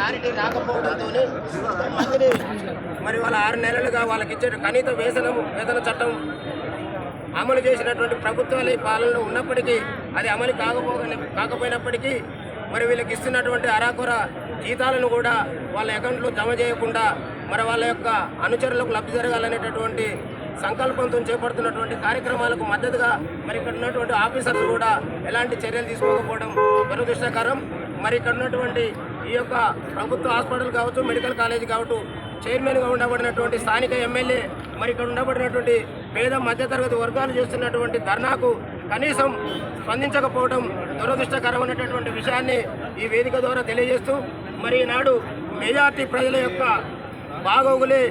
Clarity రాకపోవడంతోనే మందిని మరి వాళ్ళ ఆరు నెలలుగా వాళ్ళకి ఇచ్చే కనీత వేతనం వేతన చట్టం అమలు చేసినటువంటి ప్రభుత్వాలు ఈ పాలనలో ఉన్నప్పటికీ అది అమలు కాకపోగా కాకపోయినప్పటికీ మరి వీళ్ళకి ఇస్తున్నటువంటి అరాకొర జీతాలను కూడా వాళ్ళ అకౌంట్లో జమ చేయకుండా మరి వాళ్ళ యొక్క అనుచరులకు లబ్ధి జరగాలనేటటువంటి సంకల్పంతో చేపడుతున్నటువంటి కార్యక్రమాలకు మద్దతుగా మరి ఇక్కడ ఉన్నటువంటి ఆఫీసర్లు కూడా ఎలాంటి చర్యలు తీసుకోకపోవడం దురదృష్టకరం. మరి ఇక్కడ ఉన్నటువంటి ఈ యొక్క ప్రభుత్వ హాస్పిటల్ కావచ్చు మెడికల్ కాలేజ్ కావచ్చు చైర్మన్గా ఉండబడినటువంటి స్థానిక ఎమ్మెల్యే మరి ఇక్కడ ఉండబడినటువంటి పేద మధ్యతరగతి వర్గాలు చేస్తున్నటువంటి ధర్నాకు కనీసం స్పందించకపోవడం దురదృష్టకరమైనటువంటి విషయాన్ని ఈ వేదిక ద్వారా తెలియజేస్తూ మరి ఈనాడు మెజార్టీ ప్రజల యొక్క బాగోగులే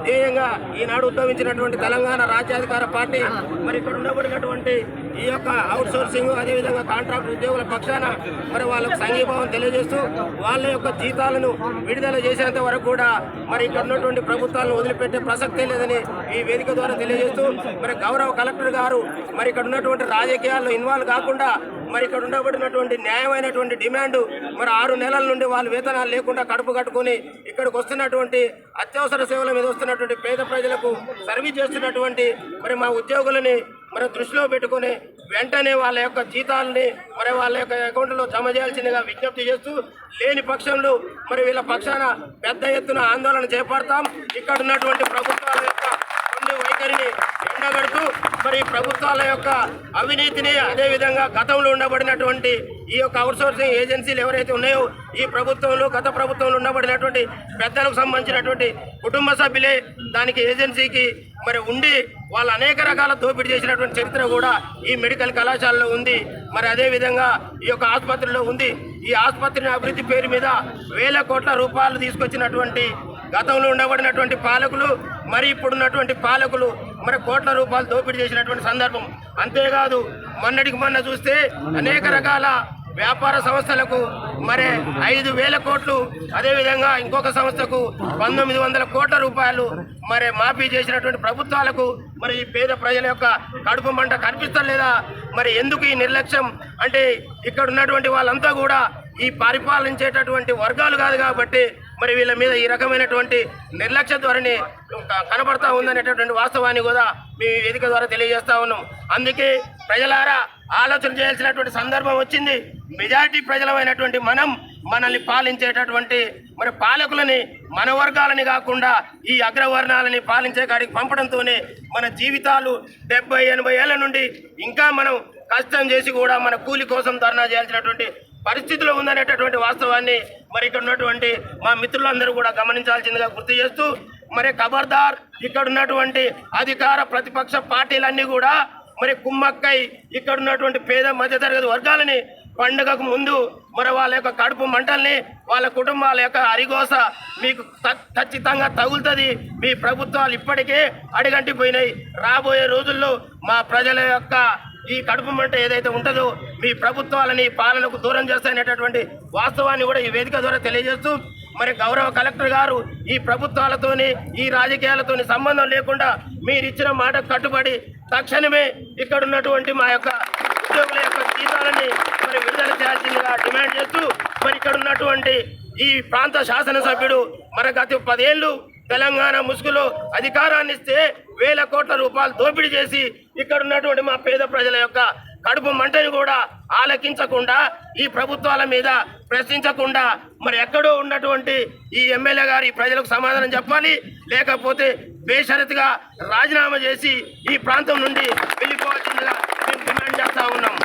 ధ్యేయంగా ఈనాడు ఉద్భవించినటువంటి తెలంగాణ రాజ్యాధికార పార్టీ మరి ఇక్కడ ఉండబడినటువంటి ఈ యొక్క అవుట్ సోర్సింగ్ అదేవిధంగా కాంట్రాక్ట్ ఉద్యోగుల పక్షాన మరి వాళ్ళకు సంఘీభావం తెలియజేస్తూ వాళ్ళ యొక్క జీతాలను విడుదల చేసేంత వరకు కూడా మరి ఇక్కడ ఉన్నటువంటి ప్రభుత్వాలను వదిలిపెట్టే ప్రసక్తే లేదని ఈ వేదిక ద్వారా తెలియజేస్తూ మరి గౌరవ కలెక్టర్ గారు మరి ఇక్కడ ఉన్నటువంటి రాజకీయాల్లో ఇన్వాల్వ్ కాకుండా మరి ఇక్కడ ఉండబడినటువంటి న్యాయమైనటువంటి డిమాండ్ మరి ఆరు నెలల నుండి వాళ్ళు వేతనాలు లేకుండా కడుపు కట్టుకొని ఇక్కడికి వస్తున్నటువంటి అత్యవసర సేవల మీద వస్తున్నటువంటి పేద ప్రజలకు సర్వీస్ చేస్తున్నటువంటి మరి మా ఉద్యోగులని మరి దృష్టిలో పెట్టుకొని వెంటనే వాళ్ళ యొక్క జీతాలని మరి వాళ్ళ యొక్క అకౌంట్లో జమ చేయాల్సిందిగా విజ్ఞప్తి చేస్తూ లేని పక్షంలో మరి వీళ్ళ పక్షాన పెద్ద ఎత్తున ఆందోళన చేపడతాం. ఇక్కడ ఉన్నటువంటి ప్రభుత్వాల యొక్క కొన్ని వైఖరిని ఎండగడుతూ మరి ప్రభుత్వాల యొక్క అవినీతిని అదేవిధంగా గతంలో ఉండబడినటువంటి ఈ యొక్క అవుట్సోర్సింగ్ ఏజెన్సీలు ఎవరైతే ఉన్నాయో ఈ ప్రభుత్వంలో గత ప్రభుత్వంలో ఉండబడినటువంటి పెద్దలకు సంబంధించినటువంటి కుటుంబ సభ్యులే దానికి ఏజెన్సీకి మరి ఉండి వాళ్ళు అనేక రకాల దోపిడీ చేసినటువంటి చరిత్ర కూడా ఈ మెడికల్ కళాశాలలో ఉంది. మరి అదేవిధంగా ఈ యొక్క ఆసుపత్రిలో ఉంది. ఈ ఆసుపత్రిని అభివృద్ధి పేరు మీద వేల కోట్ల రూపాయలు తీసుకొచ్చినటువంటి గతంలో ఉండబడినటువంటి పాలకులు మరి ఇప్పుడున్నటువంటి పాలకులు మరి కోట్ల రూపాయలు దోపిడీ చేసినటువంటి సందర్భం. అంతేకాదు మొన్నటికి మొన్న చూస్తే అనేక రకాల వ్యాపార సంస్థలకు మరి ఐదు వేల కోట్లు అదేవిధంగా ఇంకొక సంస్థకు పంతొమ్మిది వందల కోట్ల రూపాయలు మరి మాఫీ చేసినటువంటి ప్రభుత్వాలకు మరి ఈ పేద ప్రజల యొక్క కడుపు మంట కనిపిస్తలేదా? మరి ఎందుకు ఈ నిర్లక్ష్యం? అంటే ఇక్కడ ఉన్నటువంటి వాళ్ళంతా కూడా ఈ పరిపాలించేటటువంటి వర్గాలు కాదు కాబట్టి మరి వీళ్ళ మీద ఈ రకమైనటువంటి నిర్లక్ష్య ధోరణి కనబడతా ఉందనేటటువంటి వాస్తవాన్ని కూడా మీ వేదిక ద్వారా తెలియజేస్తా ఉన్నాం. అందుకే ప్రజలారా ఆలోచన చేయాల్సినటువంటి సందర్భం వచ్చింది. మెజారిటీ ప్రజలమైనటువంటి మనం మనల్ని పాలించేటటువంటి మరి పాలకులని మన వర్గాలని కాకుండా ఈ అగ్రవర్ణాలని పాలించే కాడికి పంపడంతోనే మన జీవితాలు డెబ్బై ఎనభై ఏళ్ళ నుండి ఇంకా మనం కష్టం చేసి కూడా మన కూలి కోసం ధర్నా చేయాల్సినటువంటి పరిస్థితిలో ఉందనేటటువంటి వాస్తవాన్ని మరి ఇక్కడ ఉన్నటువంటి మా మిత్రులందరూ కూడా గమనించాల్సిందిగా గుర్తు చేస్తూ మరి ఖబర్దార్ ఇక్కడ ఉన్నటువంటి అధికార ప్రతిపక్ష పార్టీలన్నీ కూడా మరి కుమ్మక్కై ఇక్కడ ఉన్నటువంటి పేద మధ్యతరగతి వర్గాలని పండుగకు ముందు మరి వాళ్ళ యొక్క కడుపు మంటల్ని వాళ్ళ కుటుంబాల యొక్క అరిగోస మీకు త- ఖచ్చితంగా తగులుతుంది. మీ ప్రభుత్వాలు ఇప్పటికే అడిగంటిపోయినాయి. రాబోయే రోజుల్లో మా ప్రజల యొక్క ఈ కడుపు మంట ఏదైతే ఉంటుందో మీ ప్రభుత్వాలని పాలనకు దూరం చేస్తాయనేటటువంటి వాస్తవాన్ని కూడా ఈ వేదిక ద్వారా తెలియజేస్తూ మరి గౌరవ కలెక్టర్ గారు ఈ ప్రభుత్వాలతోని ఈ రాజకీయాలతోని సంబంధం లేకుండా మీరు ఇచ్చిన మాట కట్టుబడి తక్షణమే ఇక్కడ ఉన్నటువంటి మా యొక్క ఉద్యోగుల యొక్క జీతాలని మరి విడుదల చేయాల్సిందిగా డిమాండ్ చేస్తూ మరి ఇక్కడ ఉన్నటువంటి ఈ ప్రాంత శాసనసభ్యుడు మరి గత పదేళ్ళు తెలంగాణ ముసుగులో అధికారాన్ని ఇస్తే వేల కోట్ల రూపాయలు దోపిడీ చేసి ఇక్కడ ఉన్నటువంటి మా పేద ప్రజల యొక్క కడుపు మంటని కూడా ఆలకించకుండా ఈ ప్రభుత్వాల మీద ప్రశ్నించకుండా మరి ఎక్కడో ఉన్నటువంటి ఈ ఎమ్మెల్యే గారు ఈ ప్రజలకు సమాధానం చెప్పాలి. లేకపోతే బేషరతుగా రాజీనామా చేసి ఈ ప్రాంతం నుండి వెళ్ళిపోవాల్సిందిగా మేము డిమాండ్ చేస్తా ఉన్నాం.